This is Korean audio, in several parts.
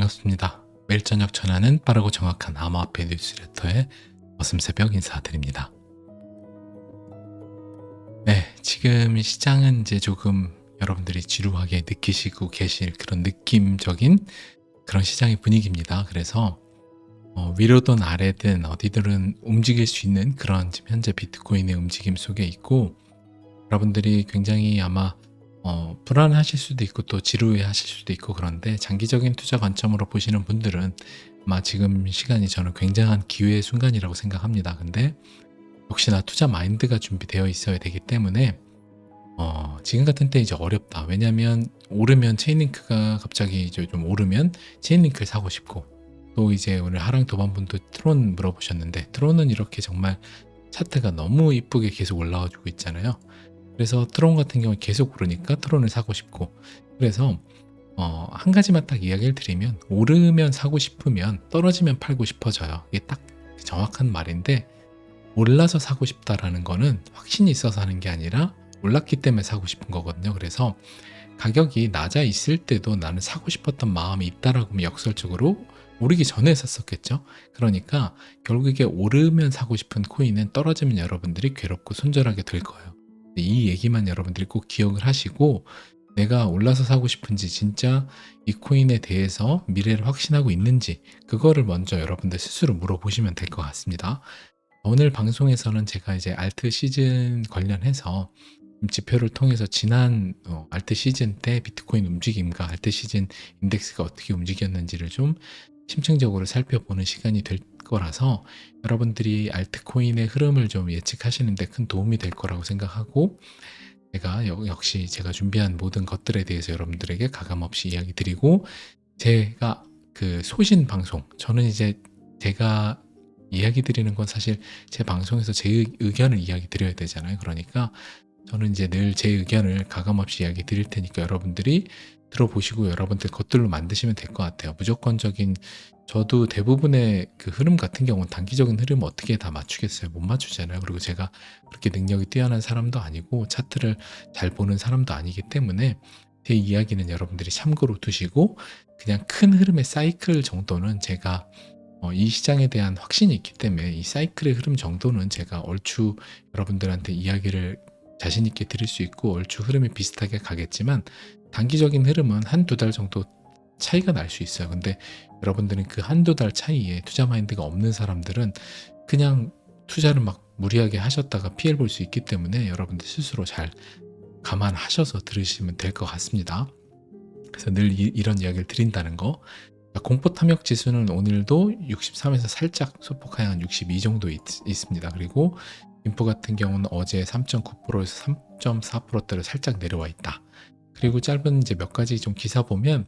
반갑습니다. 매일 저녁 전하는 빠르고 정확한 암호화폐 뉴스레터의 어슴 새벽 인사드립니다. 네, 지금 시장은 이제 조금 여러분들이 지루하게 느끼시고 계실 그런 느낌적인 그런 시장의 분위기입니다. 그래서 어, 위로든 아래든 어디들은 움직일 수 있는 그런 지금 현재 비트코인의 움직임 속에 있고 여러분들이 굉장히 아마 어, 불안하실 수도 있고 또 지루해 하실 수도 있고 그런데 장기적인 투자 관점으로 보시는 분들은 아마 지금 시간이 저는 굉장한 기회의 순간이라고 생각합니다. 근데 역시나 투자 마인드가 준비되어 있어야 되기 때문에 어, 지금 같은 때 이제 어렵다. 왜냐면 오르면 체인링크가 갑자기 이제 좀 오르면 체인링크를 사고 싶고 또 이제 오늘 하랑 도반분도 트론 물어보셨는데 트론은 이렇게 정말 차트가 너무 이쁘게 계속 올라와 주고 있잖아요. 그래서 트론 같은 경우 계속 오르니까 트론을 사고 싶고 그래서 어, 한 가지만 딱 이야기를 드리면 오르면 사고 싶으면 떨어지면 팔고 싶어져요. 이게 딱 정확한 말인데 올라서 사고 싶다라는 거는 확신이 있어서 하는 게 아니라 올랐기 때문에 사고 싶은 거거든요. 그래서 가격이 낮아 있을 때도 나는 사고 싶었던 마음이 있다라고 하면 역설적으로 오르기 전에 샀었겠죠. 그러니까 결국에 오르면 사고 싶은 코인은 떨어지면 여러분들이 괴롭고 손절하게 될 거예요. 이 얘기만 여러분들이 꼭 기억을 하시고 내가 올라서 사고 싶은지 진짜 이 코인에 대해서 미래를 확신하고 있는지 그거를 먼저 여러분들 스스로 물어보시면 될 것 같습니다. 오늘 방송에서는 제가 이제 알트 시즌 관련해서 지표를 통해서 지난 어, 알트 시즌 때 비트코인 움직임과 알트 시즌 인덱스가 어떻게 움직였는지를 좀 심층적으로 살펴보는 시간이 될 거라서 여러분들이 알트코인의 흐름을 좀 예측하시는데 큰 도움이 될 거라고 생각하고 제가 여- 역시 제가 준비한 모든 것들에 대해서 여러분들에게 가감없이 이야기 드리고 제가 그 소신 방송 저는 이제 제가 이야기 드리는 건 사실 제 방송에서 제 의- 의견을 이야기 드려야 되잖아요. 그러니까 저는 이제 늘 제 의견을 가감없이 이야기 드릴 테니까 여러분들이 들어보시고 여러분들 것들로 만드시면 될 것 같아요. 무조건적인 저도 대부분의 그 흐름 같은 경우는 단기적인 흐름 어떻게 다 맞추겠어요? 못 맞추잖아요. 그리고 제가 그렇게 능력이 뛰어난 사람도 아니고 차트를 잘 보는 사람도 아니기 때문에 제 이야기는 여러분들이 참고로 두시고 그냥 큰 흐름의 사이클 정도는 제가 어, 이 시장에 대한 확신이 있기 때문에 이 사이클의 흐름 정도는 제가 얼추 여러분들한테 이야기를 자신 있게 드릴 수 있고 얼추 흐름이 비슷하게 가겠지만 단기적인 흐름은 한두 달 정도 차이가 날 수 있어요. 근데 여러분들은 그 한두 달 차이에 투자 마인드가 없는 사람들은 그냥 투자를 막 무리하게 하셨다가 피해를 볼수 있기 때문에 여러분들 스스로 잘 감안하셔서 들으시면 될 것 같습니다. 그래서 늘 이, 런 이야기를 드린다는 거. 공포 탐욕 지수는 오늘도 63에서 살짝 소폭 하향 62 정도 있, 있습니다. 그리고 인포 같은 경우는 어제 3.9%에서 3.4%대로 살짝 내려와 있다. 그리고 짧은 이제 몇 가지 좀 기사 보면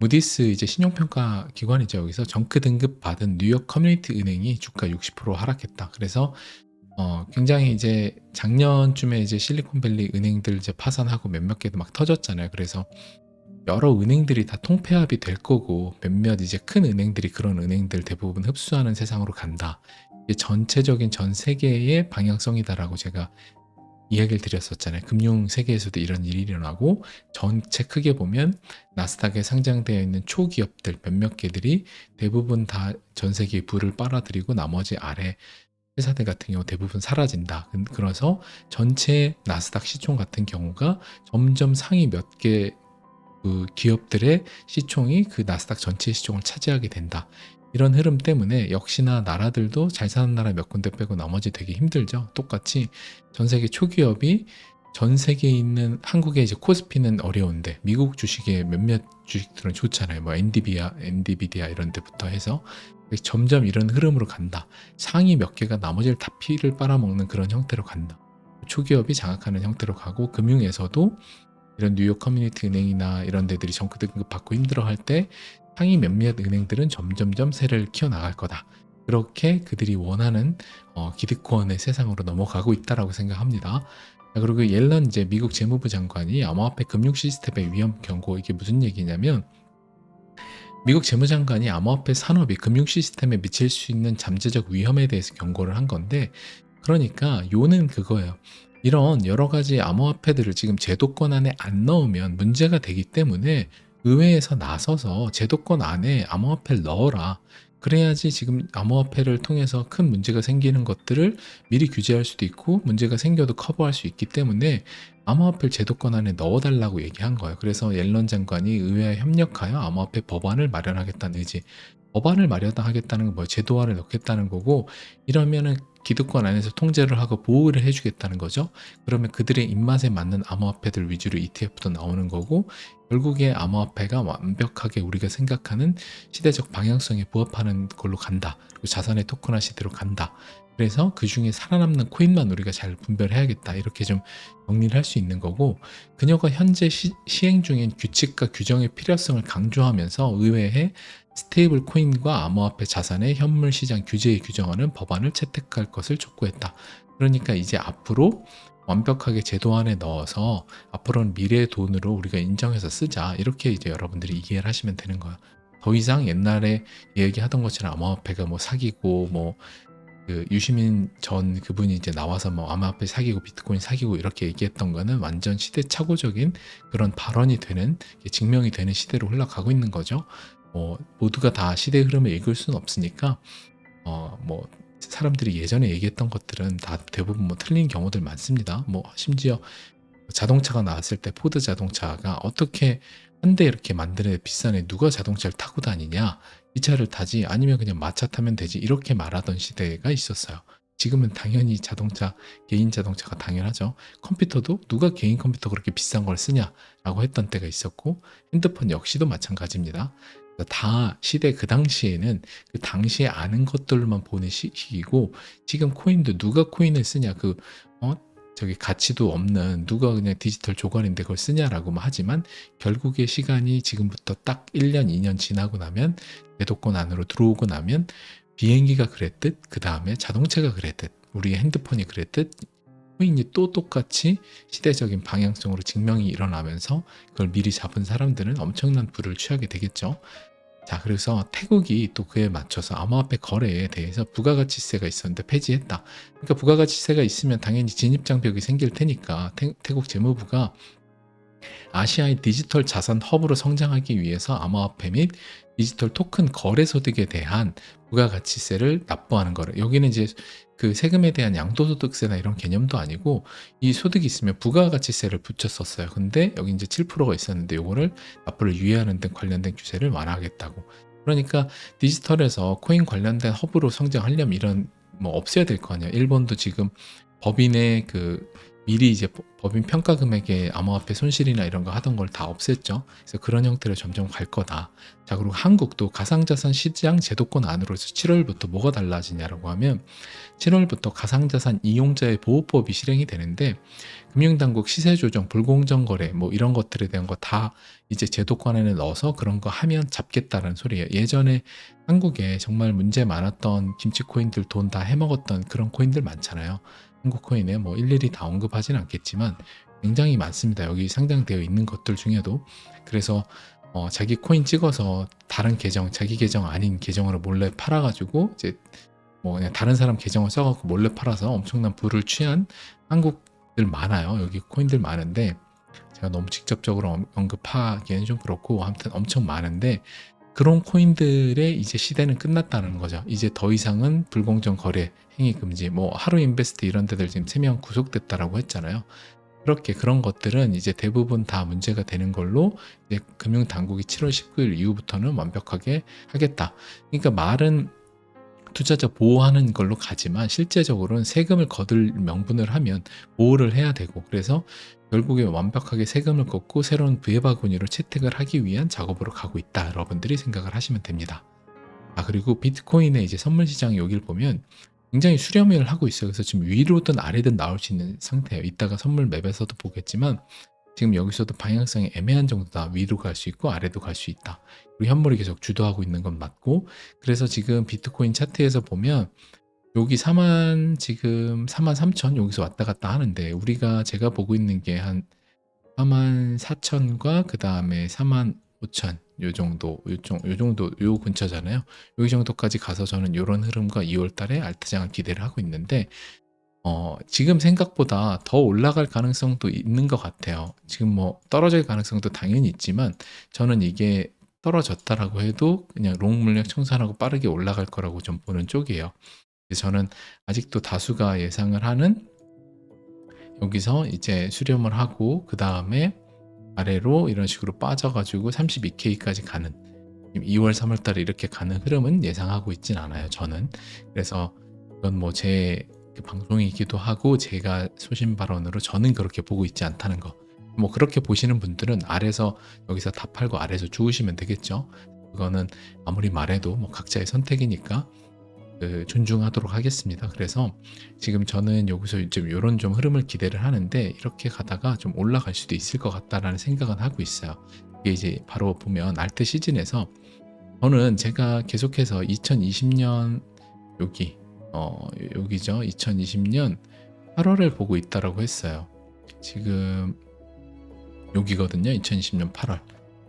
무디스 이제 신용평가 기관이죠. 여기서 정크 등급 받은 뉴욕 커뮤니티 은행이 주가 60% 하락했다. 그래서 어, 굉장히 이제 작년쯤에 이제 실리콘밸리 은행들 이제 파산하고 몇몇 개도 막 터졌잖아요. 그래서 여러 은행들이 다 통폐합이 될 거고 몇몇 이제 큰 은행들이 그런 은행들 대부분 흡수하는 세상으로 간다. 전체적인 전 세계의 방향성이다라고 제가 이야기를 드렸었잖아요. 금융 세계에서도 이런 일이 일어나고 전체 크게 보면 나스닥에 상장되어 있는 초기업들 몇몇 개들이 대부분 다 전 세계의 부를 빨아들이고 나머지 아래 회사들 같은 경우 대부분 사라진다. 그- 그래서 전체 나스닥 시총 같은 경우가 점점 상위 몇개 그 기업들의 시총이 그 나스닥 전체 시총을 차지하게 된다. 이런 흐름 때문에 역시나 나라들도 잘 사는 나라 몇 군데 빼고 나머지 되게 힘들죠. 똑같이 전 세계 초기업이 전 세계에 있는 한국의 이제 코스피는 어려운데 미국 주식의 몇몇 주식들은 좋잖아요. 뭐 엔디비아, 엔디비디아 이런 데부터 해서 점점 이런 흐름으로 간다. 상위 몇 개가 나머지를 다 피를 빨아먹는 그런 형태로 간다. 초기업이 장악하는 형태로 가고 금융에서도 이런 뉴욕 커뮤니티 은행이나 이런 데들이 정크 등급 받고 힘들어할 때 상위 몇몇 은행들은 점점점 세를 키워나갈 거다. 그렇게 그들이 원하는 어, 기득권의 세상으로 넘어가고 있다라고 생각합니다. 자, 그리고 옐런 이제 미국 재무부 장관이 암호화폐 금융 시스템의 위험 경고 이게 무슨 얘기냐면 미국 재무장관이 암호화폐 산업이 금융 시스템에 미칠 수 있는 잠재적 위험에 대해서 경고를 한 건데 그러니까 요는 그거예요. 이런 여러 가지 암호화폐들을 지금 제도권 안에 안 넣으면 문제가 되기 때문에 의회에서 나서서 제도권 안에 암호화폐를 넣어라. 그래야지 지금 암호화폐를 통해서 큰 문제가 생기는 것들을 미리 규제할 수도 있고 문제가 생겨도 커버할 수 있기 때문에 암호화폐를 제도권 안에 넣어달라고 얘기한 거예요. 그래서 옐런 장관이 의회와 협력하여 암호화폐 법안을 마련하겠다는 의지. 법안을 마련하겠다는 건뭐 제도화를 넣겠다는 거고 이러면은 기득권 안에서 통제를 하고 보호를 해주겠다는 거죠. 그러면 그들의 입맛에 맞는 암호화폐들 위주로 ETF도 나오는 거고 결국에 암호화폐가 완벽하게 우리가 생각하는 시대적 방향성에 부합하는 걸로 간다. 그리고 자산의 토큰화 시대로 간다. 그래서 그 중에 살아남는 코인만 우리가 잘 분별해야겠다. 이렇게 좀 정리를 할 수 있는 거고 그녀가 현재 시, 시행 중인 규칙과 규정의 필요성을 강조하면서 의회에 스테이블 코인과 암호화폐 자산의 현물 시장 규제에 규정하는 법안을 채택할 것을 촉구했다. 그러니까 이제 앞으로 완벽하게 제도 안에 넣어서 앞으로는 미래의 돈으로 우리가 인정해서 쓰자. 이렇게 이제 여러분들이 이해를 하시면 되는 거야. 더 이상 옛날에 얘기하던 것처럼 암호화폐가 뭐 사기고 뭐 그 유시민 전 그분이 이제 나와서 뭐 암호화폐 사기고 비트코인 사기고 이렇게 얘기했던 거는 완전 시대착오적인 그런 발언이 되는 증명이 되는 시대로 흘러가고 있는 거죠. 뭐 모두가 다 시대 흐름을 읽을 수는 없으니까 어 뭐 사람들이 예전에 얘기했던 것들은 다 대부분 뭐 틀린 경우들 많습니다. 뭐 심지어 자동차가 나왔을 때 포드 자동차가 어떻게 한 대 이렇게 만드는 비싼에 누가 자동차를 타고 다니냐 이 차를 타지 아니면 그냥 마차 타면 되지 이렇게 말하던 시대가 있었어요. 지금은 당연히 자동차 개인 자동차가 당연하죠. 컴퓨터도 누가 개인 컴퓨터 그렇게 비싼 걸 쓰냐라고 했던 때가 있었고 핸드폰 역시도 마찬가지입니다. 다 시대 그 당시에는 그 당시에 아는 것들만 보는 시기이고 지금 코인도 누가 코인을 쓰냐 그 어? 저기 가치도 없는 누가 그냥 디지털 조건인데 그걸 쓰냐라고만 하지만 결국의 시간이 지금부터 딱 1년, 2년 지나고 나면 제도권 안으로 들어오고 나면 비행기가 그랬듯 그 다음에 자동차가 그랬듯 우리의 핸드폰이 그랬듯 코인이 또 똑같이 시대적인 방향성으로 증명이 일어나면서 그걸 미리 잡은 사람들은 엄청난 부를 취하게 되겠죠. 자, 그래서 태국이 또 그에 맞춰서 암호화폐 거래에 대해서 부가가치세가 있었는데 폐지했다. 그러니까 부가가치세가 있으면 당연히 진입장벽이 생길 테니까 태, 태국 재무부가 아시아의 디지털 자산 허브로 성장하기 위해서 암호화폐 및 디지털 토큰 거래 소득에 대한 부가가치세를 납부하는 거를 여기는 이제 그 세금에 대한 양도소득세나 이런 개념도 아니고 이 소득이 있으면 부가가치세를 붙였었어요. 근데 여기 이제 7%가 있었는데 요거를 납부를 유예하는 등 관련된 규제를 완화하겠다고. 그러니까 디지털에서 코인 관련된 허브로 성장하려면 이런 뭐 없애야 될 거 아니야. 일본도 지금 법인의 그 미리 이제 법인 평가 금액에 암호화폐 손실이나 이런 거 하던 걸 다 없앴죠. 그래서 그런 형태로 점점 갈 거다. 자, 그리고 한국도 가상자산 시장 제도권 안으로서 7월부터 뭐가 달라지냐라고 하면 7월부터 가상자산 이용자의 보호법이 실행이 되는데 금융당국 시세 조정, 불공정 거래 뭐 이런 것들에 대한 거 다 이제 제도권에 넣어서 그런 거 하면 잡겠다는 소리예요. 예전에 한국에 정말 문제 많았던 김치 코인들 돈 다 해먹었던 그런 코인들 많잖아요. 한국 코인에 뭐 일일이 다 언급하진 않겠지만 굉장히 많습니다. 여기 상장되어 있는 것들 중에도 그래서 어, 자기 코인 찍어서 다른 계정, 자기 계정 아닌 계정으로 몰래 팔아가지고 이제 뭐 그냥 다른 사람 계정을 써갖고 몰래 팔아서 엄청난 부를 취한 한국들 많아요. 여기 코인들 많은데 제가 너무 직접적으로 언급하기에는 좀 그렇고 아무튼 엄청 많은데 그런 코인들의 이제 시대는 끝났다는 거죠. 이제 더 이상은 불공정 거래, 행위 금지, 뭐 하루 인베스트 이런 데들 지금 3명 구속됐다라고 했잖아요. 그렇게 그런 것들은 이제 대부분 다 문제가 되는 걸로 이제 금융 당국이 7월 19일 이후부터는 완벽하게 하겠다. 그러니까 말은 투자자 보호하는 걸로 가지만 실제적으로는 세금을 거둘 명분을 하면 보호를 해야 되고 그래서 결국에 완벽하게 세금을 걷고 새로운 부해바구니로 채택을 하기 위한 작업으로 가고 있다. 여러분들이 생각을 하시면 됩니다. 아, 그리고 비트코인의 이제 선물 시장 여기를 보면 굉장히 수렴을 하고 있어요. 그래서 지금 위로든 아래든 나올 수 있는 상태예요. 이따가 선물 맵에서도 보겠지만 지금 여기서도 방향성이 애매한 정도다. 위로 갈 수 있고 아래도 갈 수 있다. 그리고 현물이 계속 주도하고 있는 건 맞고 그래서 지금 비트코인 차트에서 보면 여기 4만 지금 4만 3천 여기서 왔다 갔다 하는데 우리가 제가 보고 있는 게 한 4만 4천과 그 다음에 4만 5천 요 정도 요, 정, 요 정도 요 근처잖아요. 여기 정도까지 가서 저는 이런 흐름과 2월 달에 알트장을 기대를 하고 있는데 어 지금 생각보다 더 올라갈 가능성도 있는 것 같아요. 지금 뭐 떨어질 가능성도 당연히 있지만 저는 이게 떨어졌다라고 해도 그냥 롱 물량 청산하고 빠르게 올라갈 거라고 좀 보는 쪽이에요. 저는 아직도 다수가 예상을 하는 여기서 이제 수렴을 하고 그 다음에 아래로 이런 식으로 빠져가지고 32K까지 가는 2월, 3월 달에 이렇게 가는 흐름은 예상하고 있진 않아요. 저는 그래서 이건 뭐 제 방송이기도 하고 제가 소신 발언으로 저는 그렇게 보고 있지 않다는 거. 뭐 그렇게 보시는 분들은 아래서 여기서 다 팔고 아래서 주우시면 되겠죠. 그거는 아무리 말해도 뭐 각자의 선택이니까 그 존중하도록 하겠습니다. 그래서 지금 저는 여기서 좀 이런 좀 흐름을 기대를 하는데 이렇게 가다가 좀 올라갈 수도 있을 것 같다라는 생각은 하고 있어요. 이게 이제 바로 보면 알트 시즌에서 저는 제가 계속해서 2020년 여기 어 여기죠. 2020년 8월을 보고 있다라고 했어요. 지금 여기거든요. 2020년 8월.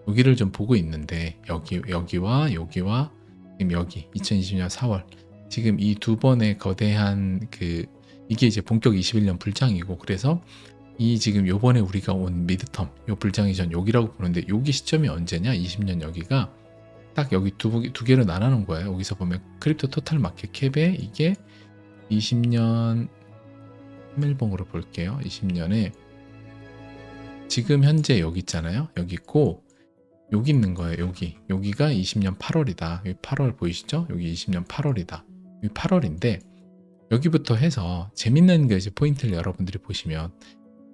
여기를 좀 보고 있는데 여기 여기와 여기와 지금 여기 2020년 4월 지금 이 두 번의 거대한 그 이게 이제 본격 21년 불장이고 그래서 이 지금 요번에 우리가 온 미드텀 요 불장이 전 여기라고 보는데 여기 시점이 언제냐? 20년 여기가 딱 여기 두, 두 개로 나눠놓은 거예요. 여기서 보면 크립토 토탈 마켓 캡에 이게 20년 3일봉으로 볼게요. 20년에 지금 현재 여기 있잖아요. 여기 있고 여기 있는 거예요. 여기. 여기가 20년 8월이다. 여기 8월 보이시죠? 여기 20년 8월이다. 여기 8월인데 여기부터 해서 재밌는 게 이제 포인트를 여러분들이 보시면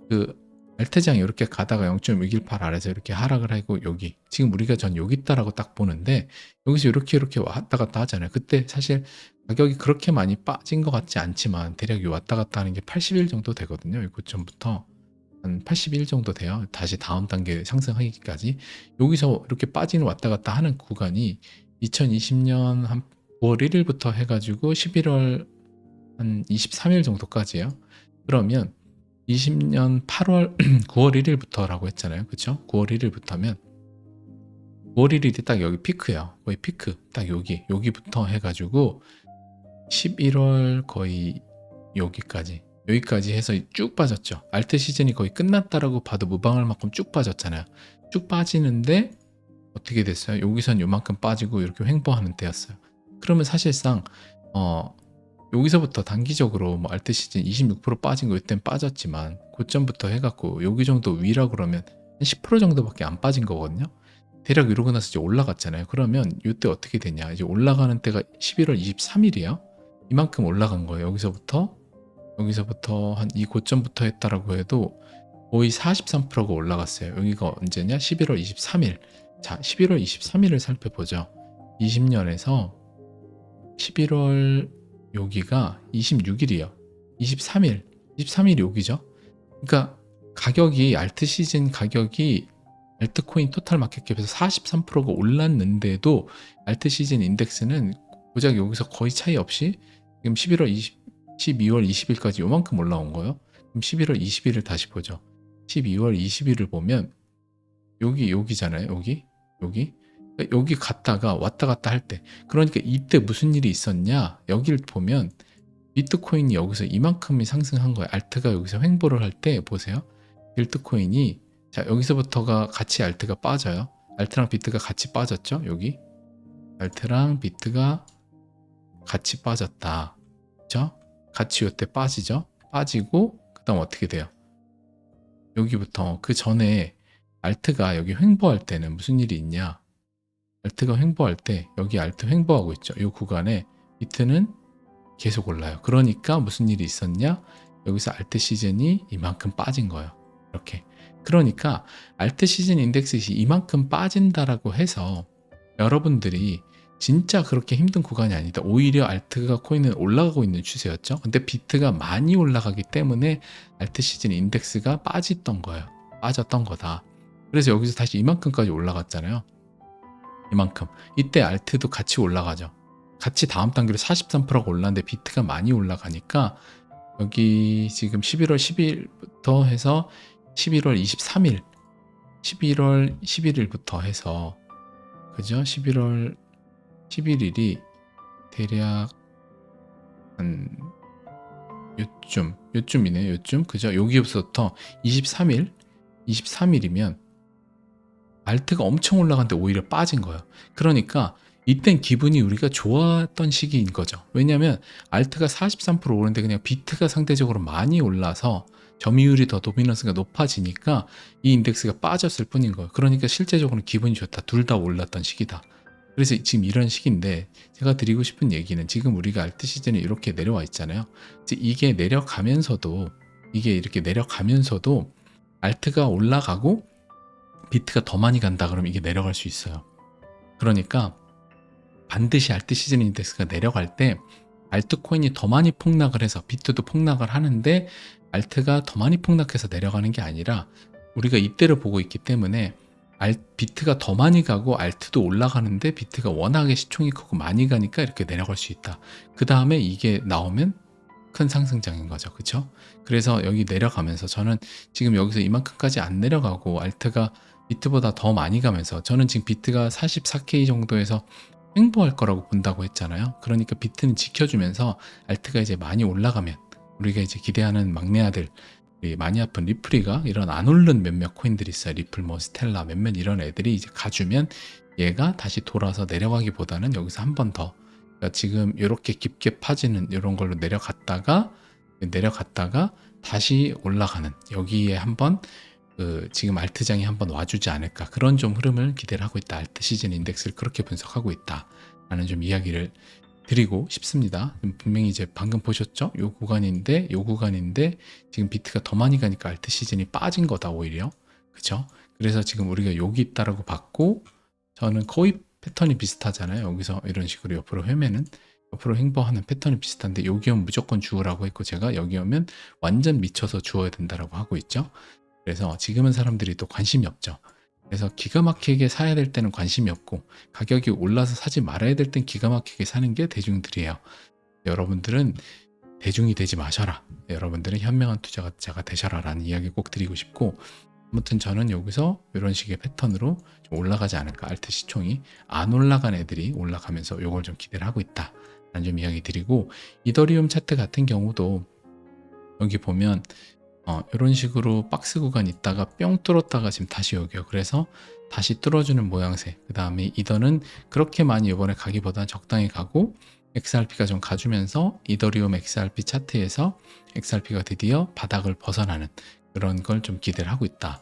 그 알트장 이렇게 가다가 0.618 아래서 이렇게 하락을 하고 여기 지금 우리가 전 여기 있다라고 딱 보는데 여기서 이렇게 이렇게 왔다 갔다 하잖아요. 그때 사실 가격이 그렇게 많이 빠진 것 같지 않지만 대략 이 왔다 갔다 하는 게 80일 정도 되거든요. 이 고점부터 한 80일 정도 돼요. 다시 다음 단계 상승하기까지 여기서 이렇게 빠지는 왔다 갔다 하는 구간이 2020년 한 9월 1일부터 해가지고 11월 한 23일 정도까지예요. 그러면 20년 8월 9월 1일부터라고 했잖아요. 그쵸 9월 1일부터면 9월 1일이 딱 여기 피크예요. 거의 피크. 딱 여기 여기부터 해가지고 11월 거의 여기까지 여기까지 해서 쭉 빠졌죠. 알트 시즌이 거의 끝났다라고 봐도 무방할 만큼 쭉 빠졌잖아요. 쭉 빠지는데 어떻게 됐어요? 여기선 요만큼 빠지고 이렇게 횡보하는 때였어요. 그러면 사실상 어 여기서부터 단기적으로 뭐 알트 시즌 26% 빠진 거 이땐 빠졌지만 고점부터 해갖고 여기 정도 위라 그러면 한10% 정도밖에 안 빠진 거거든요. 대략 이러고 나서 이제 올라갔잖아요. 그러면 이때 어떻게 되냐? 이제 올라가는 때가 11월 23일이야. 이만큼 올라간 거예요. 여기서부터 여기서부터 한 이 고점부터 했다라고 해도 거의 43%가 올라갔어요. 여기가 언제냐? 11월 23일. 자, 11월 23일을 살펴보죠. 20년에서 11월 여기가 26일이에요. 23일, 23일 여기죠. 그러니까 가격이 알트 시즌 가격이 알트코인 토탈 마켓캡에서 43%가 올랐는데도 알트 시즌 인덱스는 고작 여기서 거의 차이 없이 지금 11월 20, 12월 20일까지 요만큼 올라온 거예요. 그럼 11월 20일을 다시 보죠. 12월 20일을 보면 여기 여기잖아요. 여기 여기 여기 갔다가 왔다 갔다 할 때. 그러니까 이때 무슨 일이 있었냐? 여기를 보면 비트코인이 여기서 이만큼이 상승한 거예요 알트가 여기서 횡보를 할 때 보세요. 비트코인이 자 여기서부터가 같이 알트가 빠져요. 알트랑 비트가 같이 빠졌죠? 여기. 알트랑 비트가 같이 빠졌다. 그죠 같이 요때 빠지죠? 빠지고 그 다음 어떻게 돼요? 여기부터 그 전에 알트가 여기 횡보할 때는 무슨 일이 있냐 알트가 횡보할 때 여기 알트 횡보하고 있죠. 이 구간에 비트는 계속 올라요. 그러니까 무슨 일이 있었냐? 여기서 알트 시즌이 이만큼 빠진 거예요. 이렇게. 그러니까 알트 시즌 인덱스이 이만큼 빠진다라고 해서 여러분들이 진짜 그렇게 힘든 구간이 아니다. 오히려 알트가 코인은 올라가고 있는 추세였죠. 근데 비트가 많이 올라가기 때문에 알트 시즌 인덱스가 빠졌던 거예요. 빠졌던 거다. 그래서 여기서 다시 이만큼까지 올라갔잖아요. 이만큼. 이때 알트도 같이 올라가죠. 같이 다음 단계로 43%가 올랐는데 비트가 많이 올라가니까 여기 지금 11월 10일부터 해서 11월 23일, 11월 11일부터 해서 그죠? 11월 11일이 대략 한 요쯤 요쯤이네 요쯤 그죠 여기부터 23일 23일이면 알트가 엄청 올라갔는데 오히려 빠진 거예요. 그러니까 이땐 기분이 우리가 좋았던 시기인 거죠. 왜냐하면 알트가 43% 오르는데 그냥 비트가 상대적으로 많이 올라서 점유율이 더 도미넌스가 높아지니까 이 인덱스가 빠졌을 뿐인 거예요. 그러니까 실제적으로 기분이 좋다. 둘 다 올랐던 시기다. 그래서 지금 이런 시기인데 제가 드리고 싶은 얘기는 지금 우리가 알트 시즌에 이렇게 내려와 있잖아요. 이게 내려가면서도 이게 이렇게 내려가면서도 알트가 올라가고 비트가 더 많이 간다 그러면 이게 내려갈 수 있어요. 그러니까 반드시 알트 시즌 인덱스가 내려갈 때 알트 코인이 더 많이 폭락을 해서 비트도 폭락을 하는데 알트가 더 많이 폭락해서 내려가는 게 아니라 우리가 이때를 보고 있기 때문에 알, 비트가 더 많이 가고 알트도 올라가는데 비트가 워낙에 시총이 크고 많이 가니까 이렇게 내려갈 수 있다. 그 다음에 이게 나오면 큰 상승장인 거죠. 그쵸? 그래서 여기 내려가면서 저는 지금 여기서 이만큼까지 안 내려가고 알트가 비트보다 더 많이 가면서 저는 지금 비트가 44K 정도에서 횡보할 거라고 본다고 했잖아요. 그러니까 비트는 지켜주면서 알트가 이제 많이 올라가면 우리가 이제 기대하는 막내 아들 이 많이 아픈 리플이가 이런 안 오른 몇몇 코인들이 있어요. 리플, 뭐 스텔라 몇몇 이런 애들이 이제 가주면 얘가 다시 돌아서 내려가기보다는 여기서 한 번 더. 그러니까 지금 이렇게 깊게 파지는 이런 걸로 내려갔다가 내려갔다가 다시 올라가는 여기에 한번 그 지금 알트장이 한번 와주지 않을까 그런 좀 흐름을 기대를 하고 있다. 알트 시즌 인덱스를 그렇게 분석하고 있다라는 좀 이야기를 드리고 싶습니다. 분명히 이제 방금 보셨죠? 요 구간인데 요 구간인데 지금 비트가 더 많이 가니까 알트 시즌이 빠진 거다 오히려 그죠? 그래서 지금 우리가 여기 있다라고 봤고 저는 거의 패턴이 비슷하잖아요. 여기서 이런 식으로 옆으로 헤매는 옆으로 횡보하는 패턴이 비슷한데 여기 오면 무조건 주우라고 했고 제가 여기 오면 완전 미쳐서 주어야 된다라고 하고 있죠. 그래서 지금은 사람들이 또 관심이 없죠. 그래서 기가 막히게 사야 될 때는 관심이 없고 가격이 올라서 사지 말아야 될 땐 기가 막히게 사는 게 대중들이에요. 여러분들은 대중이 되지 마셔라. 여러분들은 현명한 투자자가 되셔라 라는 이야기 꼭 드리고 싶고 아무튼 저는 여기서 이런 식의 패턴으로 좀 올라가지 않을까 알트 시총이 안 올라간 애들이 올라가면서 이걸 좀 기대를 하고 있다 라는 좀 이야기 드리고 이더리움 차트 같은 경우도 여기 보면 어, 이런 식으로 박스 구간 있다가 뿅 뚫었다가 지금 다시 여기요. 그래서 다시 뚫어주는 모양새. 그 다음에 이더는 그렇게 많이 이번에 가기보다 적당히 가고 XRP가 좀 가주면서 이더리움 XRP 차트에서 XRP가 드디어 바닥을 벗어나는 그런 걸 좀 기대를 하고 있다.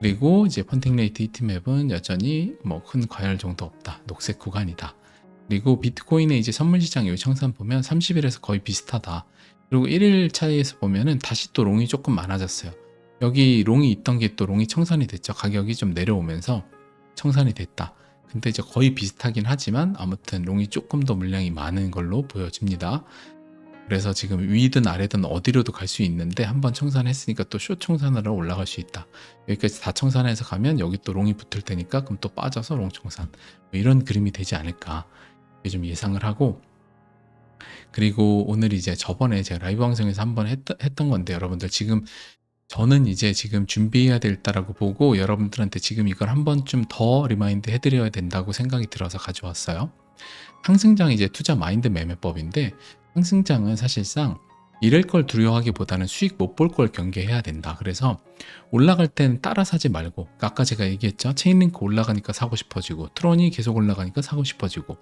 그리고 이제 펀팅 레이트 히트맵은 여전히 뭐 큰 과열 정도 없다. 녹색 구간이다. 그리고 비트코인의 이제 선물 시장 요 청산 보면 30일에서 거의 비슷하다. 그리고 1일 차이에서 보면은 다시 또 롱이 조금 많아졌어요. 여기 롱이 있던 게 또 롱이 청산이 됐죠. 가격이 좀 내려오면서 청산이 됐다. 근데 이제 거의 비슷하긴 하지만 아무튼 롱이 조금 더 물량이 많은 걸로 보여집니다. 그래서 지금 위든 아래든 어디로도 갈 수 있는데 한번 청산했으니까 또 쇼 청산하러 올라갈 수 있다. 여기까지 다 청산해서 가면 여기 또 롱이 붙을 테니까 그럼 또 빠져서 롱 청산. 뭐 이런 그림이 되지 않을까. 좀 예상을 하고 그리고 오늘 이제 저번에 제가 라이브 방송에서 한번 했, 했던 건데 여러분들 지금 저는 이제 지금 준비해야 될다라고 보고 여러분들한테 지금 이걸 한 번쯤 더 리마인드 해드려야 된다고 생각이 들어서 가져왔어요. 상승장 이제 투자 마인드 매매법인데 상승장은 사실상 이럴 걸 두려워하기보다는 수익 못 볼 걸 경계해야 된다. 그래서 올라갈 때는 따라 사지 말고 아까 제가 얘기했죠. 체인링크 올라가니까 사고 싶어지고 트론이 계속 올라가니까 사고 싶어지고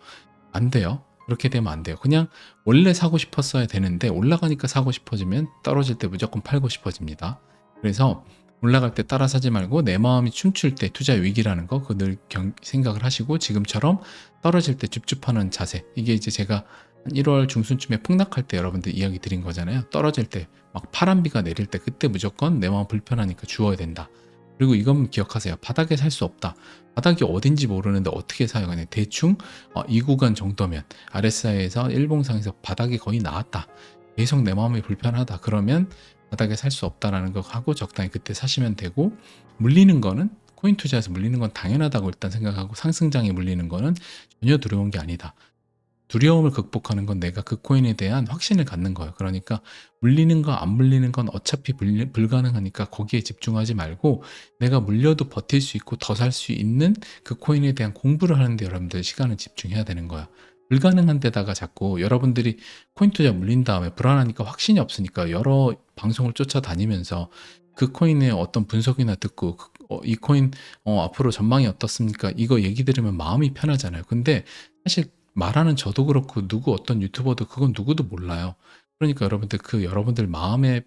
안 돼요. 그렇게 되면 안 돼요. 그냥 원래 사고 싶었어야 되는데 올라가니까 사고 싶어지면 떨어질 때 무조건 팔고 싶어집니다. 그래서 올라갈 때 따라 사지 말고 내 마음이 춤출 때 투자 위기라는 거 그거 늘 생각을 하시고 지금처럼 떨어질 때 줍줍하는 자세 이게 이제 제가 1월 중순쯤에 폭락할 때 여러분들 이야기 드린 거잖아요. 떨어질 때 막 파란 비가 내릴 때 그때 무조건 내 마음 불편하니까 주어야 된다. 그리고 이건 기억하세요. 바닥에 살 수 없다. 바닥이 어딘지 모르는데 어떻게 사요? 그냥 대충 어, 이 구간 정도면 RSI에서 일봉상에서 바닥이 거의 나왔다. 계속 내 마음이 불편하다. 그러면 바닥에 살 수 없다라는 거 하고 적당히 그때 사시면 되고 물리는 거는 코인 투자에서 물리는 건 당연하다고 일단 생각하고 상승장에 물리는 거는 전혀 두려운 게 아니다. 두려움을 극복하는 건 내가 그 코인에 대한 확신을 갖는 거예요. 그러니까 물리는 거 안 물리는 건 어차피 불, 불가능하니까 거기에 집중하지 말고 내가 물려도 버틸 수 있고 더 살 수 있는 그 코인에 대한 공부를 하는데 여러분들 시간을 집중해야 되는 거야. 불가능한 데다가 자꾸 여러분들이 코인 투자 물린 다음에 불안하니까 확신이 없으니까 여러 방송을 쫓아다니면서 그 코인의 어떤 분석이나 듣고 그- 어, 이 코인 어, 앞으로 전망이 어떻습니까? 이거 얘기 들으면 마음이 편하잖아요. 근데 사실 말하는 저도 그렇고 누구 어떤 유튜버도 그건 누구도 몰라요. 그러니까 여러분들 그 여러분들 마음에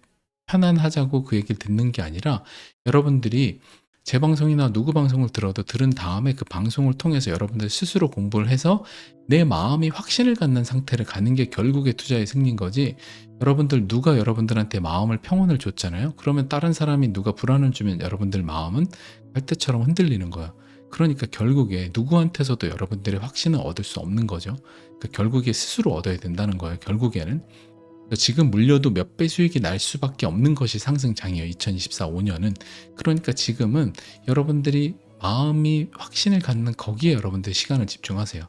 편안하자고 그 얘기를 듣는 게 아니라 여러분들이 제 방송이나 누구 방송을 들어도 들은 다음에 그 방송을 통해서 여러분들 스스로 공부를 해서 내 마음이 확신을 갖는 상태를 가는 게 결국에 투자의 승리인 거지. 여러분들 누가 여러분들한테 마음을 평온을 줬잖아요. 그러면 다른 사람이 누가 불안을 주면 여러분들 마음은 갈대처럼 흔들리는 거예요. 그러니까 결국에 누구한테서도 여러분들의 확신을 얻을 수 없는 거죠. 그러니까 결국에 스스로 얻어야 된다는 거예요. 결국에는. 지금 물려도 몇 배 수익이 날 수밖에 없는 것이 상승장이에요. 2024 5년은. 그러니까 지금은 여러분들이 마음이 확신을 갖는 거기에 여러분들 시간을 집중하세요.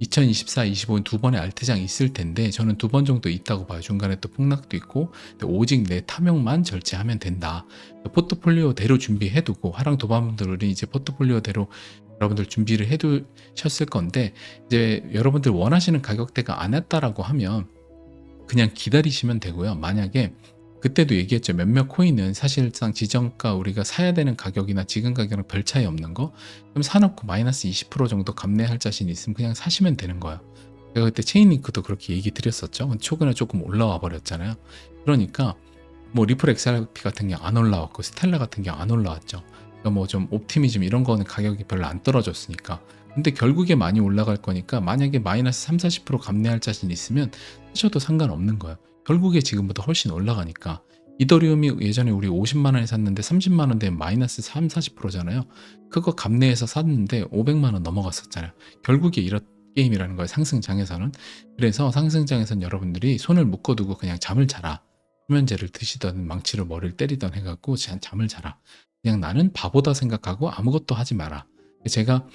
2024, 25는 두 번의 알트장이 있을 텐데 저는 두 번 정도 있다고 봐요. 중간에 또 폭락도 있고 오직 내 탐욕만 절제하면 된다. 포트폴리오대로 준비해두고 하랑 도반분들이 이제 포트폴리오대로 여러분들 준비를 해두셨을 건데 이제 여러분들 원하시는 가격대가 안 왔다라고 하면 그냥 기다리시면 되고요. 만약에 그때도 얘기했죠. 몇몇 코인은 사실상 지정가 우리가 사야 되는 가격이나 지금 가격이랑 별 차이 없는 거 그럼 사놓고 마이너스 20% 정도 감내할 자신 있으면 그냥 사시면 되는 거예요. 제가 그때 체인링크도 그렇게 얘기 드렸었죠. 최근에 조금 올라와 버렸잖아요. 그러니까 뭐 리플 XRP 같은 게 안 올라왔고 스텔라 같은 게 안 올라왔죠. 그러니까 뭐 좀 옵티미즘 이런 거는 가격이 별로 안 떨어졌으니까. 근데 결국에 많이 올라갈 거니까 만약에 마이너스 3, 40% 감내할 자신 있으면 사셔도 상관없는 거예요. 결국에 지금보다 훨씬 올라가니까 이더리움이 예전에 우리 50만 원에 샀는데 30만 원 되면 마이너스 3, 40%잖아요. 그거 감내해서 샀는데 500만 원 넘어갔었잖아요. 결국에 이런 게임이라는 거예요. 상승장에서는. 그래서 상승장에서는 여러분들이 손을 묶어두고 그냥 잠을 자라. 수면제를 드시던 망치로 머리를 때리던 해갖고 잠을 자라. 그냥 나는 바보다 생각하고 아무것도 하지 마라. 제가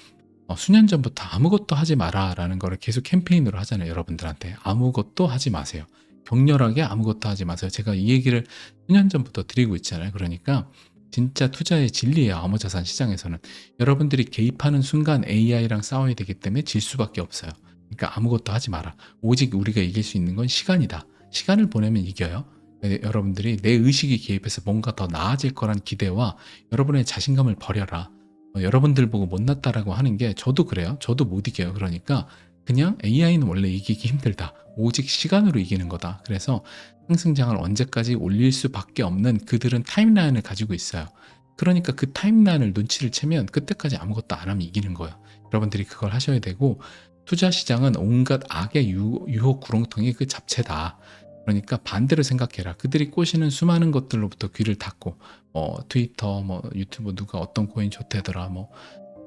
어, 수년 전부터 아무것도 하지 마라 라는 거를 계속 캠페인으로 하잖아요. 여러분들한테 아무것도 하지 마세요. 격렬하게 아무것도 하지 마세요. 제가 이 얘기를 수년 전부터 드리고 있잖아요. 그러니까 진짜 투자의 진리예요. 암호자산 시장에서는 여러분들이 개입하는 순간 AI랑 싸워야 되기 때문에 질 수밖에 없어요. 그러니까 아무것도 하지 마라. 오직 우리가 이길 수 있는 건 시간이다. 시간을 보내면 이겨요. 네, 여러분들이 내 의식이 개입해서 뭔가 더 나아질 거란 기대와 여러분의 자신감을 버려라. 어, 여러분들 보고 못났다라고 하는 게 저도 그래요. 저도 못 이겨요. 그러니까 그냥 AI는 원래 이기기 힘들다. 오직 시간으로 이기는 거다. 그래서 상승장을 언제까지 올릴 수밖에 없는 그들은 타임라인을 가지고 있어요. 그러니까 그 타임라인을 눈치를 채면 그때까지 아무것도 안 하면 이기는 거예요. 여러분들이 그걸 하셔야 되고 투자 시장은 온갖 악의 유, 유혹 구렁텅이 그 잡채다. 그러니까 반대로 생각해라. 그들이 꼬시는 수많은 것들로부터 귀를 닫고 뭐 트위터, 뭐 유튜브 누가 어떤 코인 좋대더라, 뭐,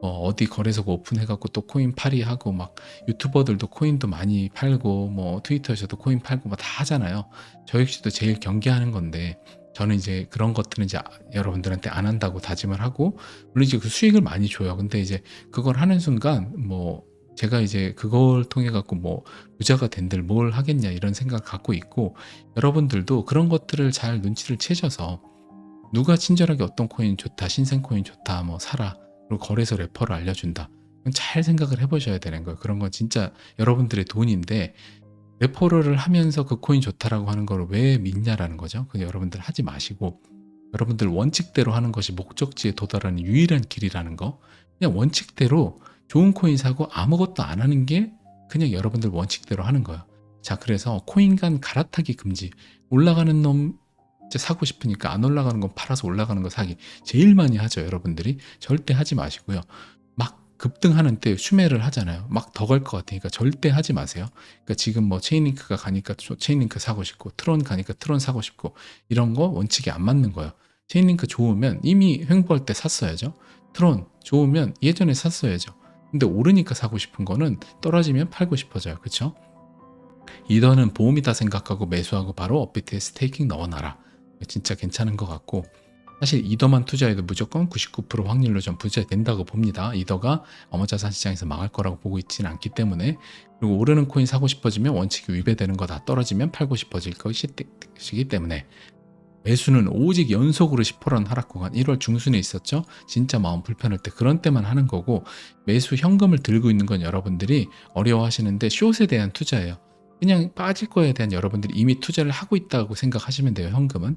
뭐 어디 거래소가 오픈해갖고 또 코인 팔이 하고 막 유튜버들도 코인도 많이 팔고 뭐 트위터에서도 코인 팔고 뭐다 하잖아요. 저 역시도 제일 경계하는 건데 저는 이제 그런 것들은 이제 여러분들한테 안 한다고 다짐을 하고 물론 이제 그 수익을 많이 줘요. 근데 이제 그걸 하는 순간 뭐 제가 이제 그걸 통해 갖고 뭐 부자가 된들 뭘 하겠냐 이런 생각 갖고 있고 여러분들도 그런 것들을 잘 눈치를 채셔서 누가 친절하게 어떤 코인 좋다 신생 코인 좋다 뭐 사라 그리고 거래소 레퍼를 알려준다 잘 생각을 해보셔야 되는 거예요 그런 건 진짜 여러분들의 돈인데 레퍼럴을 하면서 그 코인 좋다라고 하는 걸 왜 믿냐라는 거죠 그 여러분들 하지 마시고 여러분들 원칙대로 하는 것이 목적지에 도달하는 유일한 길이라는 거 그냥 원칙대로 좋은 코인 사고 아무것도 안 하는 게 그냥 여러분들 원칙대로 하는 거예요. 자, 그래서 코인 간 갈아타기 금지. 올라가는 놈 이제 사고 싶으니까 안 올라가는 건 팔아서 올라가는 거 사기. 제일 많이 하죠, 여러분들이. 절대 하지 마시고요. 막 급등하는 때 슈매를 하잖아요. 막 더 갈 것 같으니까 절대 하지 마세요. 그러니까 지금 뭐 체인링크가 가니까 체인링크 사고 싶고 트론 가니까 트론 사고 싶고 이런 거 원칙이 안 맞는 거예요. 체인링크 좋으면 이미 횡보할 때 샀어야죠. 트론 좋으면 예전에 샀어야죠. 근데 오르니까 사고 싶은 거는 떨어지면 팔고 싶어져요. 그쵸? 이더는 보험이다 생각하고 매수하고 바로 업비트에 스테이킹 넣어놔라. 진짜 괜찮은 것 같고 사실 이더만 투자해도 무조건 99% 확률로 전 부자 된다고 봅니다. 이더가 암호자산 시장에서 망할 거라고 보고 있지는 않기 때문에 그리고 오르는 코인 사고 싶어지면 원칙이 위배되는 거 다 떨어지면 팔고 싶어질 것이기 때문에 매수는 오직 연속으로 10%라는 하락 구간 1월 중순에 있었죠. 진짜 마음 불편할 때 그런 때만 하는 거고 매수 현금을 들고 있는 건 여러분들이 어려워하시는데 숏에 대한 투자예요. 그냥 빠질 거에 대한 여러분들이 이미 투자를 하고 있다고 생각하시면 돼요. 현금은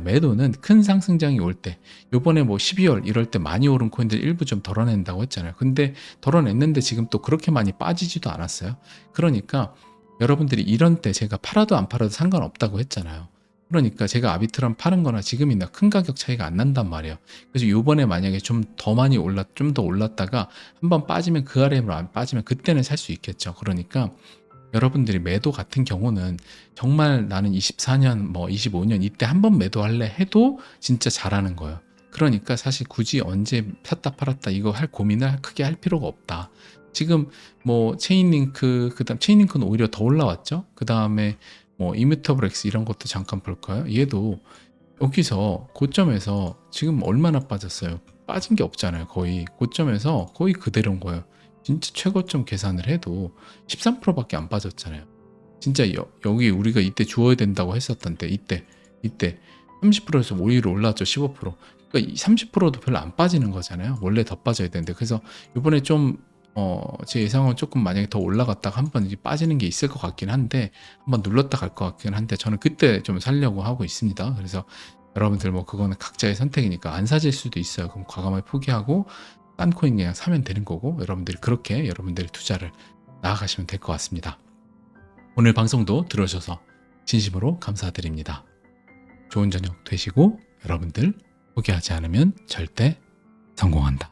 매도는 큰 상승장이 올 때, 요번에 뭐 12월 이럴 때 많이 오른 코인들 일부 좀 덜어낸다고 했잖아요. 근데 덜어냈는데 지금 또 그렇게 많이 빠지지도 않았어요. 그러니까 여러분들이 이런 때 제가 팔아도 안 팔아도 상관없다고 했잖아요. 그러니까 제가 아비트럼 파는 거나 지금이나 큰 가격 차이가 안 난단 말이에요. 그래서 요번에 만약에 좀 더 많이 올랐, 좀 더 올랐다가 한번 빠지면 그 아래로 안 빠지면 그때는 살 수 있겠죠. 그러니까 여러분들이 매도 같은 경우는 정말 나는 24년, 뭐 25년 이때 한 번 매도할래 해도 진짜 잘하는 거예요. 그러니까 사실 굳이 언제 샀다 팔았다 이거 할 고민을 크게 할 필요가 없다. 지금 뭐 체인링크, 그 다음 체인링크는 오히려 더 올라왔죠. 그 다음에 뭐 이뮤터블엑스 이런 것도 잠깐 볼까요? 얘도 여기서 고점에서 지금 얼마나 빠졌어요? 빠진 게 없잖아요. 거의 고점에서 거의 그대로인 거예요. 진짜 최고점 계산을 해도 13%밖에 안 빠졌잖아요. 진짜 여, 여기 우리가 이때 주어야 된다고 했었던 때 이때 이때 30%에서 오히려 올랐죠 15%. 그러니까 이 30%도 별로 안 빠지는 거잖아요. 원래 더 빠져야 되는데 그래서 이번에 좀 어, 제 예상은 조금 만약에 더 올라갔다가 한번 이제 빠지는 게 있을 것 같긴 한데 한번 눌렀다 갈 것 같긴 한데 저는 그때 좀 살려고 하고 있습니다. 그래서 여러분들 뭐 그거는 각자의 선택이니까 안 사질 수도 있어요. 그럼 과감하게 포기하고 딴 코인 그냥 사면 되는 거고 여러분들이 그렇게 여러분들의 투자를 나아가시면 될 것 같습니다. 오늘 방송도 들어주셔서 진심으로 감사드립니다. 좋은 저녁 되시고 여러분들 포기하지 않으면 절대 성공한다.